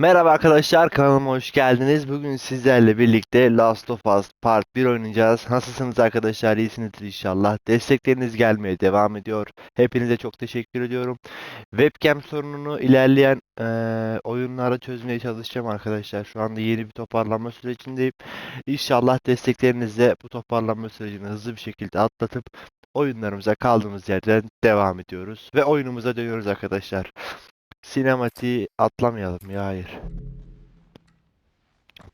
Merhaba arkadaşlar kanalıma hoş geldiniz. Bugün sizlerle birlikte Last of Us Part 1 oynayacağız. Nasılsınız arkadaşlar? İyisinizdir inşallah. Destekleriniz gelmeye devam ediyor. Hepinize çok teşekkür ediyorum. Webcam sorununu ilerleyen eee oyunlarda çözmeye çalışacağım arkadaşlar. Şu anda yeni bir toparlanma sürecindeyim. İnşallah desteklerinizle bu toparlanma sürecini hızlı bir şekilde atlatıp oyunlarımıza kaldığımız yerden devam ediyoruz. Ve oyunumuza dönüyoruz arkadaşlar. Sinematiği atlamayalım ya hayır.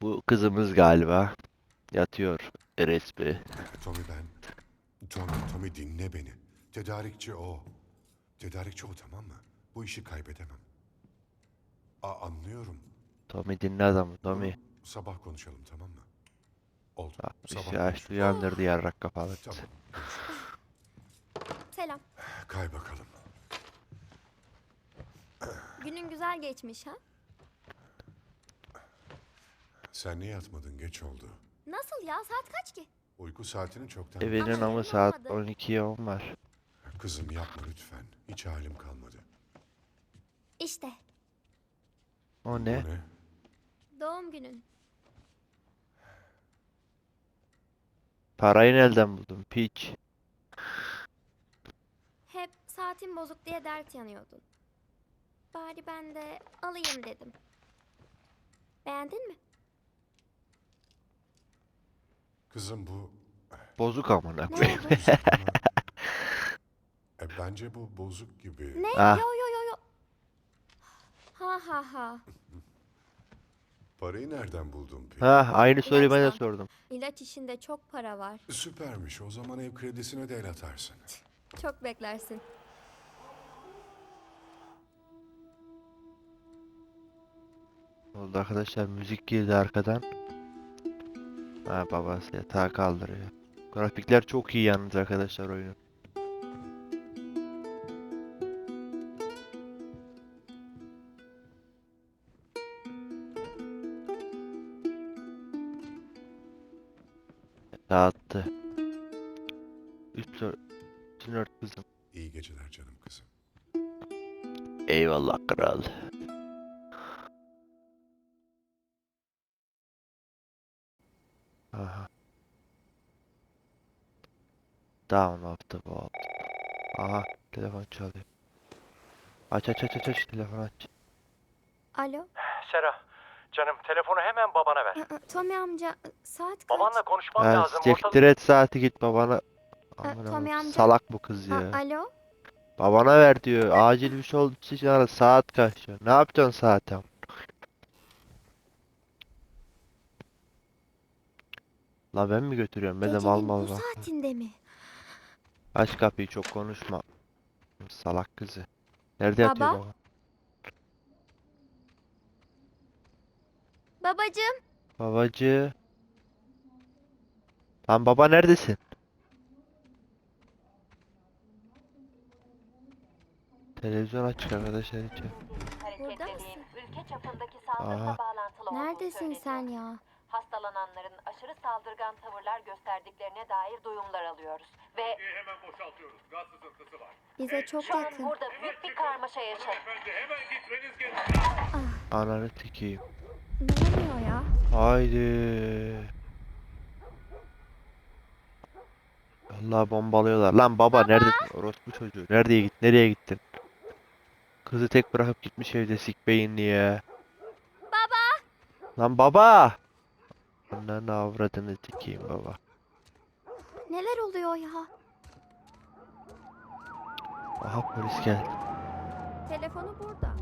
Bu kızımız galiba. Yatıyor resmi. Tommy ben. Tommy, Tommy dinle beni. Tedarikçi o. Tedarikçi o tamam mı? Bu işi kaybedemem. Aa, anlıyorum. Tommy dinle adamı Tommy. Sabah konuşalım tamam mı? Oldu. Bak, Sabah açtı konuşuruz. uyandırdı yarrak kafalı. Tamam. Selam. Kay bakalım. Günün güzel geçmiş ha? Sen niye yatmadın? Geç oldu. Nasıl ya? Saat kaç ki? Uyku saatini çoktan... Evinin Ama saat olmadı. 12'ye 10 var. Kızım yapma lütfen. Hiç halim kalmadı. İşte O ne? ne? doğum günün. Parayı nereden buldun piç? Hep saatin bozuk diye dert yanıyordun. Bari ben de alayım dedim. Beğendin mi? Kızım bu... Bozuk amına Ne koyayım. oldu? E, bence bu bozuk gibi. ne? Ah. Yo yo yo yo. Ha ha ha. Parayı nereden buldun peki? Ha aynı soruyu ben de sordum. İlaç işinde çok para var. Süpermiş. O zaman ev kredisine de el atarsın. Çok beklersin. Oldu arkadaşlar müzik girdi arkadan. Ha babası yatağı kaldırıyor. Grafikler çok iyi yalnız arkadaşlar oyunun. Dağıttı. Üst ör- üstünü ört kızım. İyi geceler canım kızım. Eyvallah kral. Aha. Down of the vault. Aha telefon çalıyor. Aç aç aç aç aç telefon aç. Alo. Sera, canım telefonu hemen babana ver. Aa, Tommy amca saat kaç? Babanla konuşmam Ha, lazım. siktir et saati git babana. Amına Tommy koyayım, amca. Salak bu kız Ha, ya. alo. Babana ver diyor. Acil bir şey oldu için ara saat kaç diyor. Ne yapacaksın saatte? La ben mi götürüyorum? Ben de mal Gecenin mal bu bak. saatinde mi? Aç kapıyı çok konuşma. Salak kızı. Nerede yatıyor Baba? baba? Babacığım. Babacı. Lan baba neredesin? Televizyon açık arkadaşlar hiç. yok. Hareketlerin ülke çapındaki Aha. saldırıla bağlantılı olduğu Neredesin söyleniyor. sen ya? Hastalananların aşırı saldırgan tavırlar gösterdiklerine dair duyumlar alıyoruz. Ve hemen boşaltıyoruz. Gaz sızıntısı var. Bize çok şu an yakın. burada büyük bir karmaşa yaşanıyor. Efendi hemen gitmeniz gerekiyor. Ananı sikeyim. Ne oluyor ya? Haydi. Allah bombalıyorlar. Lan baba neredesin? Orospu çocuğu. Nereye git? Nereye gittin? Kızı tek bırakıp gitmiş evde sik beyinli ya. Baba. Lan baba. Ananı avradını sikeyim baba. Neler oluyor ya? Aha polis geldi. Telefonu burada.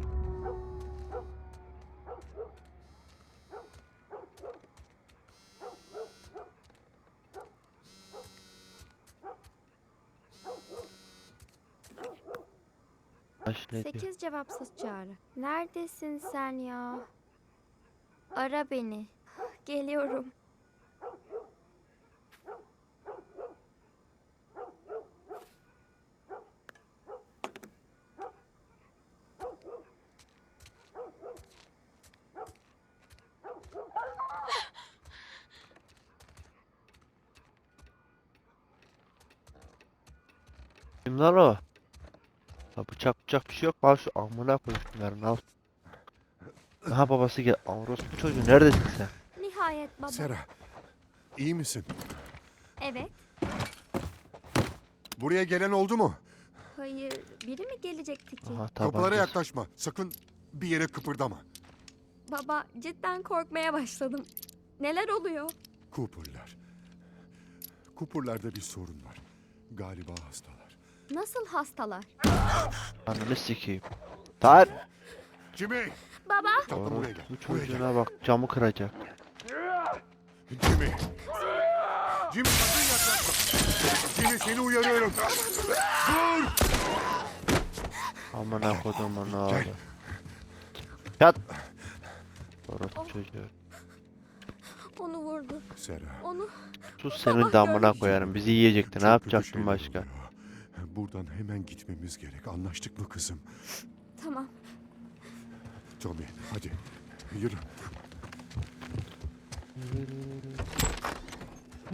Aş ne diyor? 8 cevapsız çağrı. Neredesin sen ya? Ara beni. Geliyorum. Kim o? La bıçak bıçak bir şey yok. Al şu amına koy şunların al. Aha babası gel. Orospu çocuğu neredesin sen? Nihayet baba. Sera, iyi misin? Evet. Buraya gelen oldu mu? Hayır. Biri mi gelecekti ki? Aha Kapılara yaklaşma. Sakın bir yere kıpırdama. Baba cidden korkmaya başladım. Neler oluyor? Cooper'lar. Cooper'larda bir sorun var. Galiba hastalar. Nasıl hastalar? Ananı sikeyim. Tar. Jimmy! Baba. Tatlım buraya gel. Bu Buraya gel. çocuğuna bak camı kıracak. Jimmy! Jimmy sakın yaklaşma. Jimmy seni uyarıyorum. Dur! Amına kodumun oğlu. Yat. Orospu çocuğu. Onu vurdu. Sera. Onu Sus senin de amına koyarım. Bizi yiyecekti. Ne yapacaktın başka? Buradan hemen gitmemiz gerek. Anlaştık mı kızım? tamam. Tommy hadi yürü.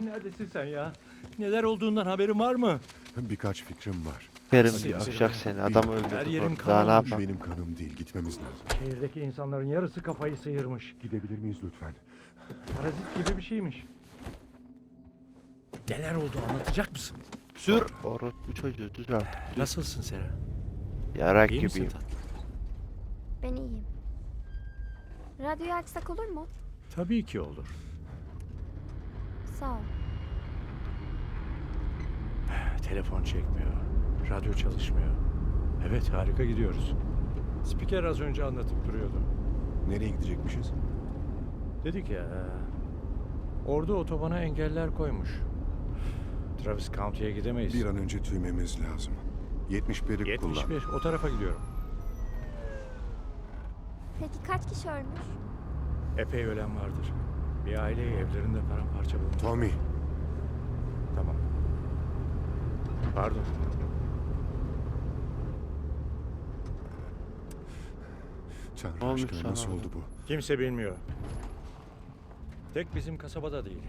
Neredesin sen ya? Neler olduğundan haberin var mı? Birkaç fikrim var. Kerim Hadi yapacak seni. Adam Her öldürdü. yerim orada. Daha ne kan olmuş. yapalım? Benim kanım değil gitmemiz lazım. Şehirdeki insanların yarısı kafayı sıyırmış. Gidebilir miyiz lütfen? Parazit gibi bir şeymiş. Neler oldu anlatacak mısın? Sür. Orospu çocuğu dur artık. Nasılsın Sera? Yarak İyi misin gibiyim. tatlım? Ben iyiyim. Radyoyu açsak olur mu? Tabii ki olur. Sağ ol. Telefon çekmiyor. Radyo çalışmıyor. Evet harika gidiyoruz. Spiker az önce anlatıp duruyordu. Nereye gidecekmişiz? Dedik ya. Orada otobana engeller koymuş. Travis County'ye gidemeyiz. Bir an önce tüymemiz lazım. 71'i kullan. 71 o tarafa gidiyorum. Peki kaç kişi ölmüş? Epey ölen vardır. Bir aileyi evlerinde paramparça bulmuş. Tommy Tamam. Pardon. Tanrı Ne olmuş aşkına nasıl sana? oldu bu? Kimse bilmiyor. Tek bizim kasabada değil.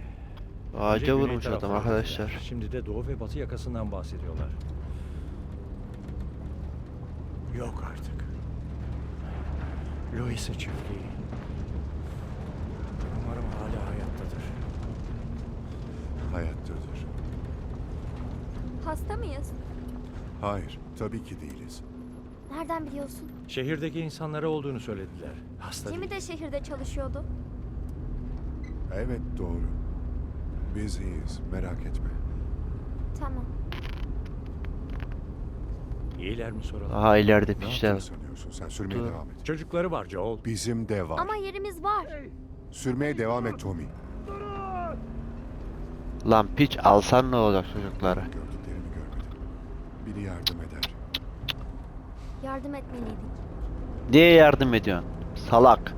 Önce Ağaca güney vurmuş adam arkadaşlar. Şimdi de doğu ve batı yakasından bahsediyorlar. Yok artık. Louis'e çiftliği. Hayattadır. Hasta mıyız? Hayır, tabii ki değiliz. Nereden biliyorsun? Şehirdeki insanlara olduğunu söylediler. Hasta Jimmy değil. de şehirde çalışıyordu. Evet doğru. Biz iyiyiz, merak etme. Tamam. İyiler mi soralım? Aha ileride Ne pişler. yaptığını sanıyorsun? Sen sürmeye Dur. devam et. Çocukları var Joel. Bizim de var. Ama yerimiz var. Sürmeye devam et Tommy. Lan piç alsan ne olacak çocukları? Gördüklerimi görmedim. Biri yardım eder. Yardım etmeliydik. Niye yardım ediyorsun? Salak.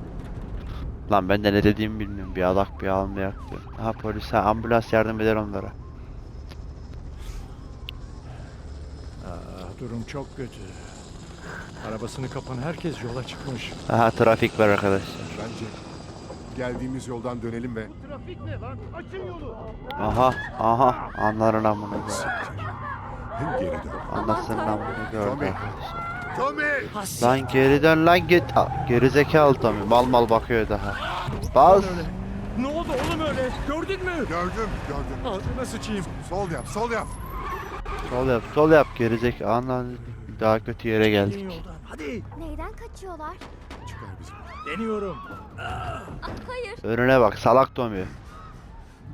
Lan ben de ne dediğimi bilmiyorum. Bir alak bir almayak diyor. Ha, ambulans yardım eder onlara. Aa, durum çok kötü. Arabasını kapan herkes yola çıkmış. Aha trafik var arkadaşlar. Bence geldiğimiz yoldan dönelim ve... Aha aha anların amını gördü. Geri dön. Anasının amını gördü Tommy. Lan geri dön lan git. Aa, Gerizekalı Tommy mal mal bakıyor daha. Bas. Ne oldu oğlum öyle? Gördün mü? Gördüm, gördüm. Ağzına sıçayım. Sol yap, sol yap. Sol yap sol yap gerizekalı. Anlan daha kötü yere geldik. Hadi. Neyden kaçıyorlar? Çıkar bizi. Deniyorum. Ah, hayır. Önüne bak salak Tommy.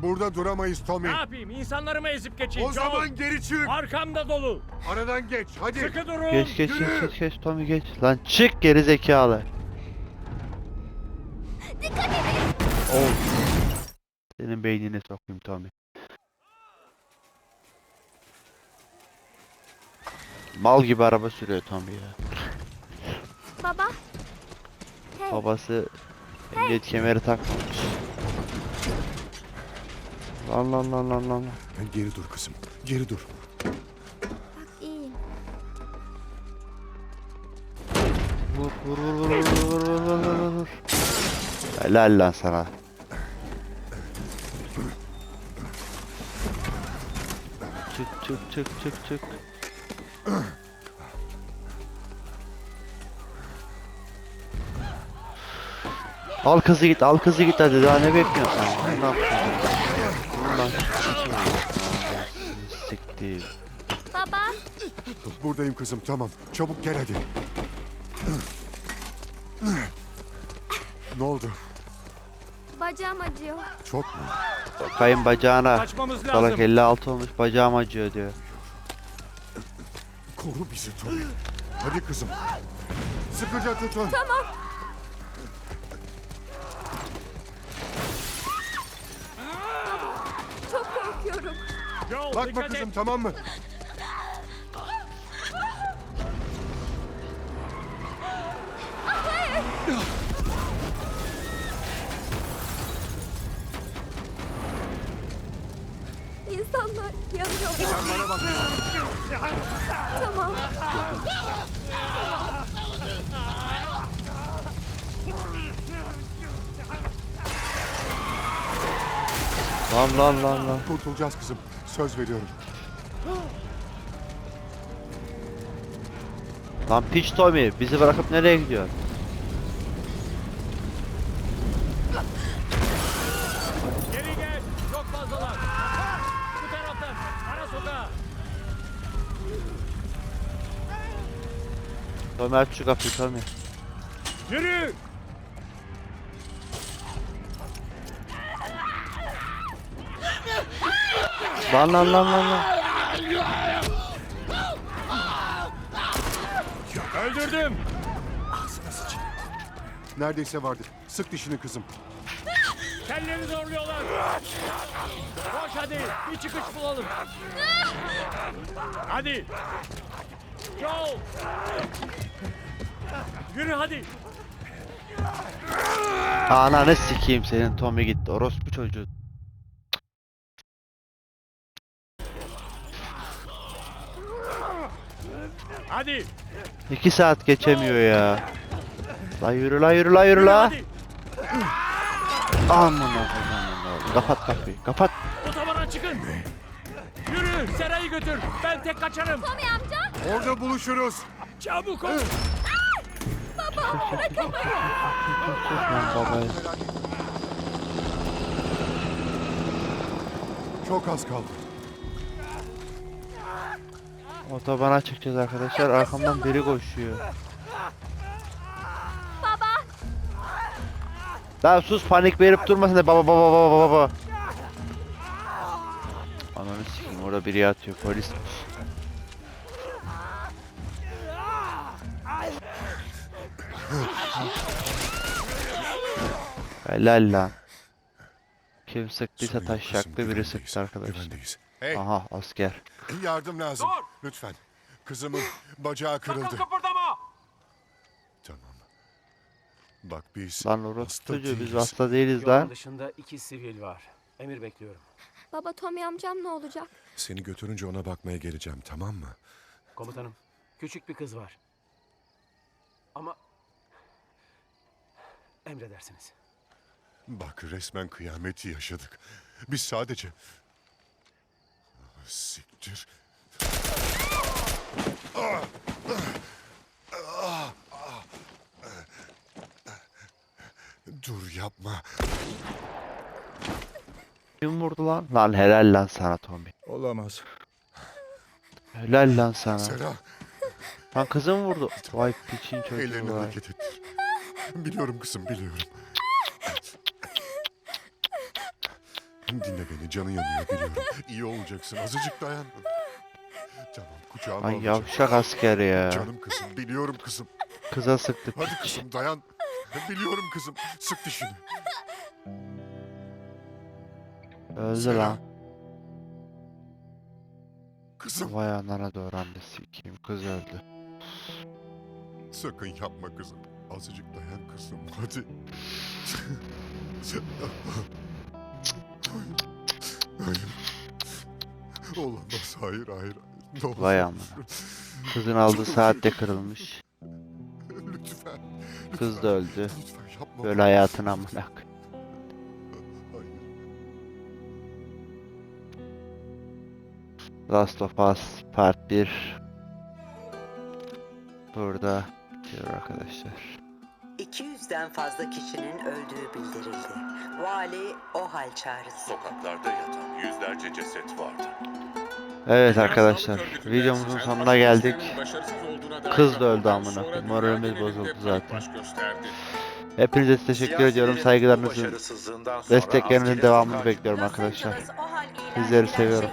Burada duramayız Tommy. Ne yapayım? İnsanlarımı ezip geçeyim. O Joel. zaman geri çık. Arkamda dolu. Aradan geç, hadi. Sıkı durun. Geç geç geç geç geç Tommy geç. Lan çık gerizekalı. Dikkat edin. Senin beynine sokayım Tommy. Mal gibi araba sürüyor Tommy ya. Baba. Babası emniyet kemeri takmamış. Lan lan lan lan lan. Geri dur kızım, geri dur. Bak iyiyim. Vur vur vur vur vur vur vur vur vur vur. Helal lan sana. Çık çık çık çık çık. Al kızı git, al kızı git hadi. Daha ne bekliyorsun? Ne yapıyorsun? Ulan, Siktir. Baba, Buradayım kızım tamam. Çabuk gel hadi. Ne oldu? bacağım acıyor. Çok mu? Kayın bacağına. Kaçmamız lazım. Salak 56 olmuş bacağım acıyor diyor. Koru bizi Tommy. Hadi kızım. Sıkıca tutun. Çok Bakma kızım et. tamam mı? İnsanlar yanıyor. Tamam. Lan lan lan lan. Kurtulacağız kızım. Söz veriyorum. Lan piç Tommy bizi bırakıp nereye gidiyor? Geri gel. Çok fazlalar. Bu taraftan. Ara sokağa. Tommy aç şu kapıyı Tommy. Yürü. Lan lan lan lan lan. Öldürdüm. Neredeyse vardır. Sık dişini kızım. Kendilerini zorluyorlar. Koş hadi. Bir çıkış bulalım. Hadi. Joel. Yürü hadi. Ananı sikeyim senin Tommy gitti. Orospu çocuğu. Hadi. İki saat geçemiyor ya. La yürü la yürü la yürü la. Amına koyayım. Kapat kapıyı. Kapat. Otobana çıkın. Yürü. Serayı götür. Ben tek kaçarım. Tommy amca. Orada buluşuruz. Çabuk ol. Lan babayı. Çok az kaldı. Otobana çıkacağız arkadaşlar. Arkamdan biri koşuyor. Baba. Lan sus panik verip durmasın da baba baba baba baba baba. Ananı sikeyim orada biri yatıyor polis. Helal lan. Kim sıktıysa taş yaktı biri sıktı arkadaşlar. Aha asker. Yardım lazım. Dur! Lütfen. Kızımın bacağı Sakın kırıldı. kıpırdama! Tamam. Bak biz Lan orası hasta çocuğu biz değiliz. hasta değiliz Yolun lan. dışında iki sivil var. Emir bekliyorum. Baba Tommy amcam ne olacak? Seni götürünce ona bakmaya geleceğim tamam mı? Komutanım, küçük bir kız var. Ama emredersiniz. Bak resmen kıyameti yaşadık. Biz sadece... Siktir. Dur yapma. Kim vurdu lan? Lan helal lan sana Tommy. Olamaz. Helal lan sana. Sera Lan kızım vurdu. Vay piçin çocuğu ellerini vay. hareket ettir. Biliyorum kızım biliyorum. Dinle beni canın yanıyor biliyorum. İyi olacaksın azıcık dayan. Tamam kucağıma Ay alacağım. yavşak asker ya. Canım kızım biliyorum kızım. Kıza sıktı Hadi piç. kızım dayan. Biliyorum kızım. Sık dişini. Öldü lan. Kızım Vay anana doğrandı sikeyim. Kız öldü. sakın yapma kızım. Azıcık dayan kızım. Hadi. Hayır. Olamaz. Hayır hayır. Ne olur. Vay amına. Kızın aldığı saat de kırılmış. Lütfen. Kız da öldü. Lütfen yapma. Böyle hayatın amına. Last of Us Part 1 burada bitiyor arkadaşlar. 200 100'den fazla kişinin öldüğü bildirildi. Vali o hal çağrısı. Sokaklarda yatan yüzlerce ceset vardı. Evet arkadaşlar videomuzun sonuna geldik. Kız da öldü amına. Moralimiz bozuldu zaten. Hepinize teşekkür ediyorum. Saygılarınızı, desteklerinizin devamını bekliyorum arkadaşlar. Sizleri seviyorum.